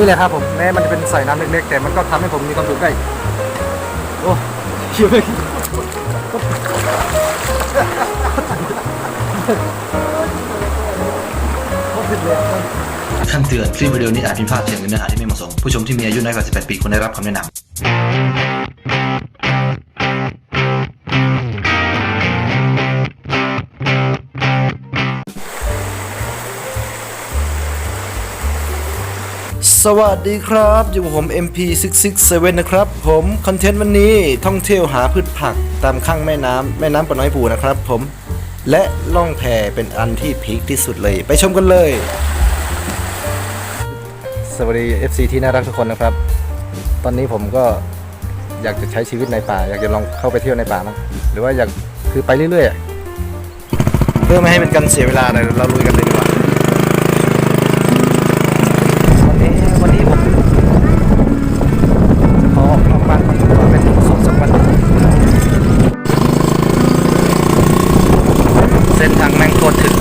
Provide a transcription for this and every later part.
นี่แหละครับผมแม้มันจะเป็นใส่น้ำเล็กๆแต่มันก็ทำให้ผมมีความสุขได้โอ้เชี่ยเลยคำเตือนคลิปวิดีโอนี้อาจมีภาพเสียงหรือเนื้อหาที่ไม่เหมาะสม ผู้ชมที่มีอายุน้อยกว่า 18 ปีควรได้รับคำแนะนำ สวัสดีครับ อยู่กับผม MP667 นะครับ ผมคอนเทนต์วันนี้ท่องเที่ยวหาพืชผักตามข้างแม่น้ำแม่น้ำปะน้อยปูนะครับผม และล่องแพเป็นอันที่พีคที่สุดเลย ไปชมกันเลย สวัสดี FC ที่น่ารักทุกคนนะครับ ตอนนี้ผมก็อยากจะใช้ชีวิตในป่า อยากจะลองเข้าไปเที่ยวในป่ามั้งหรือว่าอยากคือไปเรื่อยๆเพื่อไม่ให้เป็นการเสียเวลาเลยเราลุยกันเลยดีกว่า วันนี้วันนี้ผมขอออกนอกบ้านก่อนขอเป็นสองสักวัน เส้นทางแม่งโค ตรถึง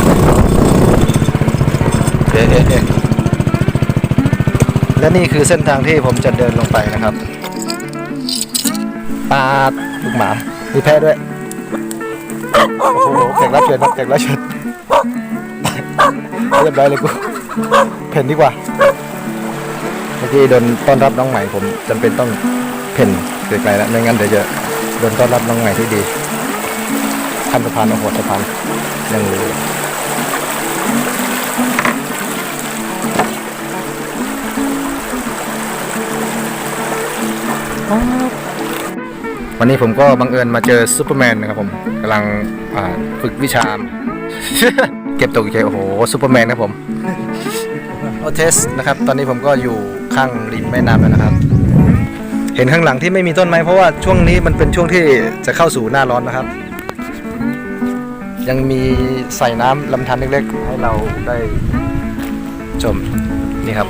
เอ๊ะเอ๊ะเอ๊ะและนี่คือเส้นทางที่ผมจะเดินลงไปนะครับปาดลูกหมา มีแพ้ด้วย โอ้โหแขกรับเชิญครับแขกรับเชิญเรียบร้อยเลยกูเพ่นดีกว่า เมื่อกี้โดนต้อนรับน้องใหม่ผมจำเป็นต้องเพ่นไกลๆแล้วไม่งั้นเดี๋ยวจะโดนต้อนรับน้องใหม่ที่ดีข้าสะพานโอ้โหสะพาน หลือวันนี้ผมก็บังเอิญมาเจอซูเปอร์แมนนะครับผมกำลังฝึกวิชา เก็บตกใจโอ้โหซูเปอร์แมนครับผมโอเทสนะครับ ตอนนี้ผมก็อยู่ข้างริมแม่น้ำแล้วนะครับ เห็นข้างหลังที่ไม่มีต้นไม้เพราะว่าช่วงนี้มันเป็นช่วงที่จะเข้าสู่หน้าร้อนนะครับ ยังมีใส่น้ำลำธารเล็กๆ ให้เราได้ชมนี่ครับ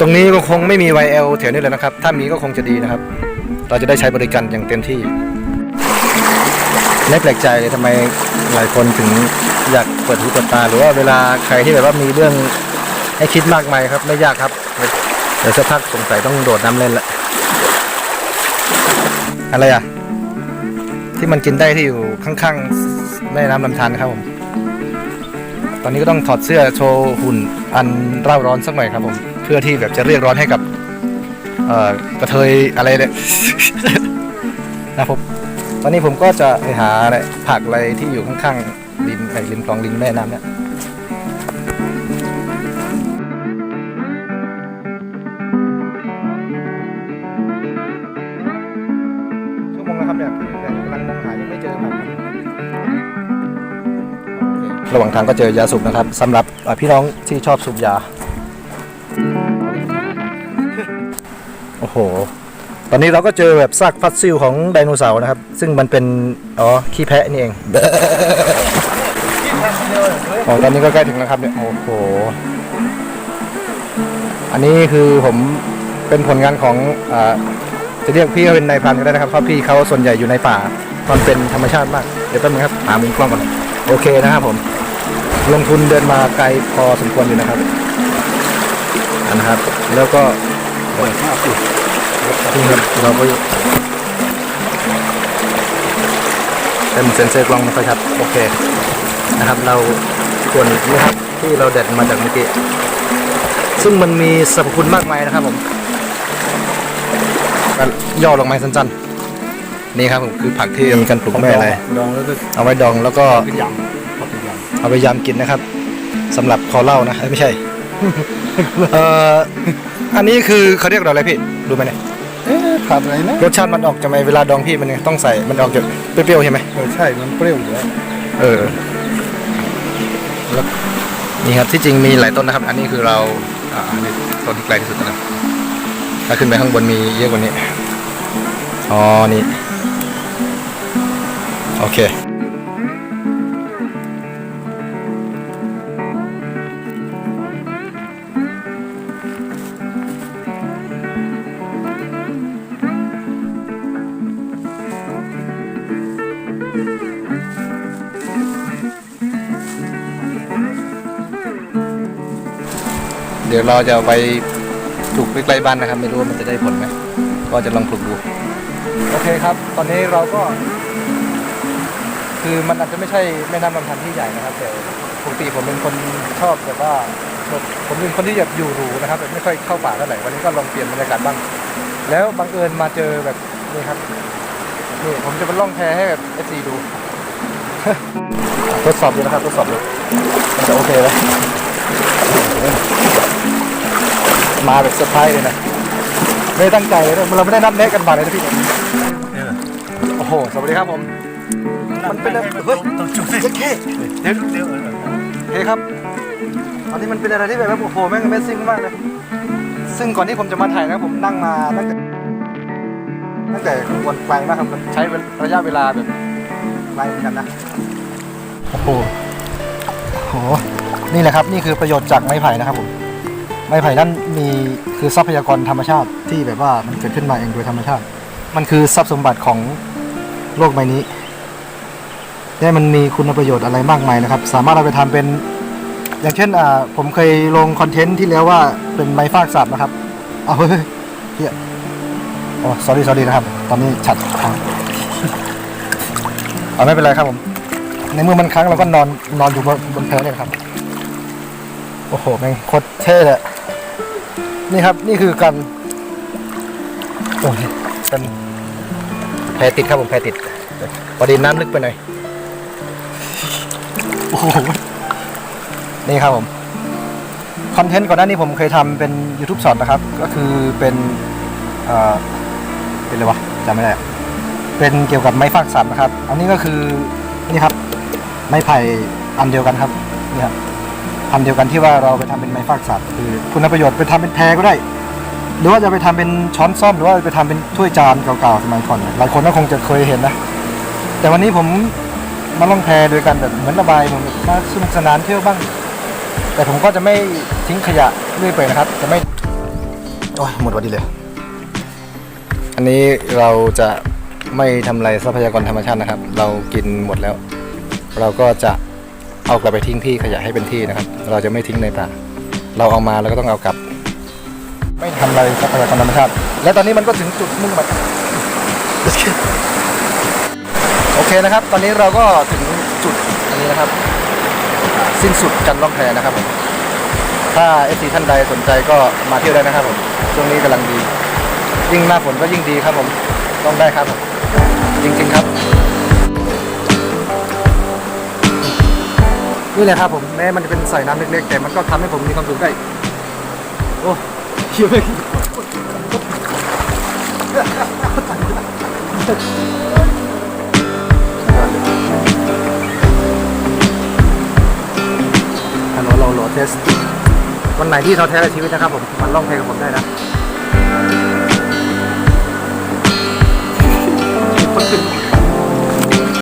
ตรงนี้ก็คงไม่มี YL แถวนี้เลยนะครับ ถ้ามีก็คงจะดีนะครับ เราจะได้ใช้บริการอย่างเต็มที่ไม่แปลกใจเลยทำไมหลายคนถึงอยากเปิดหูเปิดตา หรือว่าเวลาใครที่แบบว่ามีเรื่องให้คิดมากมายครับ ไม่ยากครับเดี๋ยวสักพักสงสัยต้องโดดน้ำเล่นละอะไรอะ ที่มันกินได้ที่อยู่ข้างๆ แม่น้ำลำธารครับผม ตอนนี้ก็ต้องถอดเสื้อโชว์หุ่นอันเร่าร้อนสักหน่อยครับผม เพื่อที่แบบจะเรียกร้อนให้กับ เอ่อกระเทยอะไรเนี่ย นะครับผมตอนนี้ผมก็จะไปหาอะไรผักอะไรที่อยู่ข้างๆริมไอ้ริมคลองริมแม่น้ำเนี่ยชั่วโมงแล้วครับเนี่ยแต่กำลังมองหายังไม่เจอผัก ระหว่างทางก็เจอยาสูบนะครับสำหรับเอ่อพี่น้องที่ชอบสูบยา โอ้โห ตอนนี้เราก็เจอแบบซากฟัสซิลของไดโนเสาร์นะครับ ซึ่งมันเป็น อ๋อ ขี้แพะนี่เองอ๋อตอนนี้ก็ใกล้ถึงแล้วครับเนี่ย โอ้โห อันนี้คือผมเป็นผลงานของอ่าจะเรียกพี่เขาเป็นนายพรานก็ได้นะครับ เพราะพี่เขาส่วนใหญ่อยู่ในป่า มันเป็นธรรมชาติมาก เดี๋ยวแป๊บนึงครับหามุมกล้องก่อน โอเคนะครับผม ลงทุนเดินมาไกลพอสมควรอยู่นะครับอันนะครับ แล้วก็นี่ครับเราก็เป็นเซนเซอร์กล้องไม่ค่อยชัดโอเคนะครับ เราควรนี่ครับที่เราเด็ดมาจากเมื่อกี้ซึ่งมันมีสรรพคุณมากมายนะครับผมก็ย่อลงมาสั้นๆนี่ครับผมคือผักที่มีการปลูกไม่อะไรดองแล้วก็เอาไว้ดองแล้วก็ เป็นยำครับเป็นยเอาไปยำกินนะครับสำหรับคอเหล้านะเอ้ยไม่ใช่ เอ่ออันนี้คือเขาเรียกเราอะไรพี่รู้ไหมเนี่ยำเอ๊ะผัดอะไรนะรสชาติมันออกจะไหมเวลาดองพี่มันต้องใส่มันออกจะเปรี้ยวๆใช่ไหมเออใช่มันเปรี้ยวอยู่แล้วเออแล้วนี่ครับที่จริงมีหลายต้นนะครับ อันนี้คือเราอ่าอันนี้ต้นที่ไกลที่สุดนะถ้าขึ้นไปข้างบนมีเยอะกว่านี้อ๋อนี่โอเค เดี๋ยวเราจะไปปลูกใกล้ๆบ้านนะครับ ไม่รู้ว่ามันจะได้ผลไหมก็จะลองปลูกดู โอเคครับ ตอนนี้เราก็ คือมันอาจจะไม่ใช่แม่น้ำลำธารที่ใหญ่นะครับแต่ปกติผมเป็นคนชอบแบบว่าผมเป็นคนที่แบบอยู่หรูนะครับแบบไม่ค่อยเข้าป่าเท่าไหร่วันนี้ก็ลองเปลี่ยนบรรยากาศบ้าง แล้วบังเอิญมาเจอแบบนี่ครับนี่ผมจะเป็นล่องแพให้แบบเอซีดูทดสอบดูนะครับทดสอบดูมันจะโอเคไหม มาแบบเซอร์ไพรส์เลยนะ ไม่ได้ตั้งใจเลยนะเราไม่ได้นัดแนะกันมาเลยนะพี่โอ้โห สวัสดีครับผม มันเป็นอะไรเฮ้ยเจ๊เท่เดี๋ยวเดี๋ยวเฮ้ครับ ตอนนี้มันเป็นอะไรที่แบบว่าโอ้โหแม่ง Amazing มากเลย ซึ่งก่อนที่ผมจะมาถ่ายนะผมนั่งมาตั้งแต่ตั้งแต่วันไกลมากครับใช้ระยะเวลาแบบไกลเหมือนกันนะ โอ้โหโอ้โหนี่แหละครับ นี่คือประโยชน์จากไม้ไผ่นะครับผม ไม้ไผ่นั่นมีคือทรัพยากรธรรมชาติที่แบบว่ามันเกิดขึ้นมาเองโดยธรรมชาติ มันคือทรัพย์สมบัติของโลกใบนี้และมันมีคุณประโยชน์อะไรมากมายนะครับ สามารถเอาไปทำเป็น อย่างเช่นอ่าผมเคยลงคอนเทนต์ที่แล้วว่าเป็นไม้ฟากสับนะครับเอาเฮ้ยเฮียโอ้ sorry sorry นะครับ ตอนนี้ฉัดค้างเอาไม่เป็นไรครับผม ในเมื่อมันค้างเราก็นอนนอนอยู่บนบนแพเนี่ยครับ โอ้โหแม่งโคตรเท่เลย นี่ครับนี่คือการโอ้ยเป็นแพติดครับผมแพติดพอดีน้ำลึกไปหน่อยโอ้โหนี่ครับผมคอนเทนต์ก่อนหน้านี้ผมเคยทำเป็น YouTube สอนนะครับ ก็คือเป็นเอ่อเป็นอะไรวะจำไม่ได้เป็นเกี่ยวกับไม้ฟากสับนะครับ อันนี้ก็คือนี่ครับไม้ไผ่อันเดียวกันครับนี่ครับ อันเดียวกันที่ว่าเราไปทำเป็นไม้ฟากสัตว์คือคุณประโยชน์ไปทำเป็นแพรก็ได้ หรือว่าจะไปทำเป็นช้อนซ่อมหรือว่าไปทำเป็นถ้วยจานเก่าๆสมัยก่อนหลายคนก็คงจะเคยเห็นนะ แต่วันนี้ผมมาล่องแพโดยการแบบเหมือนระบายผมมาสนุกสนานเที่ยวบ้าง แต่ผมก็จะไม่ทิ้งขยะเรื่อยไปนะครับ จะไม่โอ้ยหมดวันดีเลย อันนี้เราจะไม่ทำลายทรัพยากรธรรมชาตินะครับ เรากินหมดแล้ว เราก็จะ เอากลับไปทิ้งที่ขยะให้เป็นที่นะครับ เราจะไม่ทิ้งในป่า เราเอามาแล้วก็ต้องเอากลับ ไม่ทำลายทรัพยากรธรรมชาติ และตอนนี้มันก็ถึงจุดมุ่งหมายโอเคนะครับ ตอนนี้เราก็ถึงจุดอันนี้นะครับ สิ้นสุดการล่องแพนะครับผมถ้าเอซีท่านใดสนใจก็มาเที่ยวได้นะครับผมช่วงนี้กำลังดี ยิ่งหน้าฝนก็ยิ่งดีครับผมต้องได้ครับผมจริง ๆ ครับ นี่แหละครับผมแม้มันจะเป็นใส่น้ำเล็กๆ แต่มันก็ทำให้ผมมีความสุขได้โอ้เฮียไม่ฮัลโหลเราโหลเทสวันไหนที่ท้อแท้ในชีวิตนะครับผมมันร้องเพลงกับผมได้นะ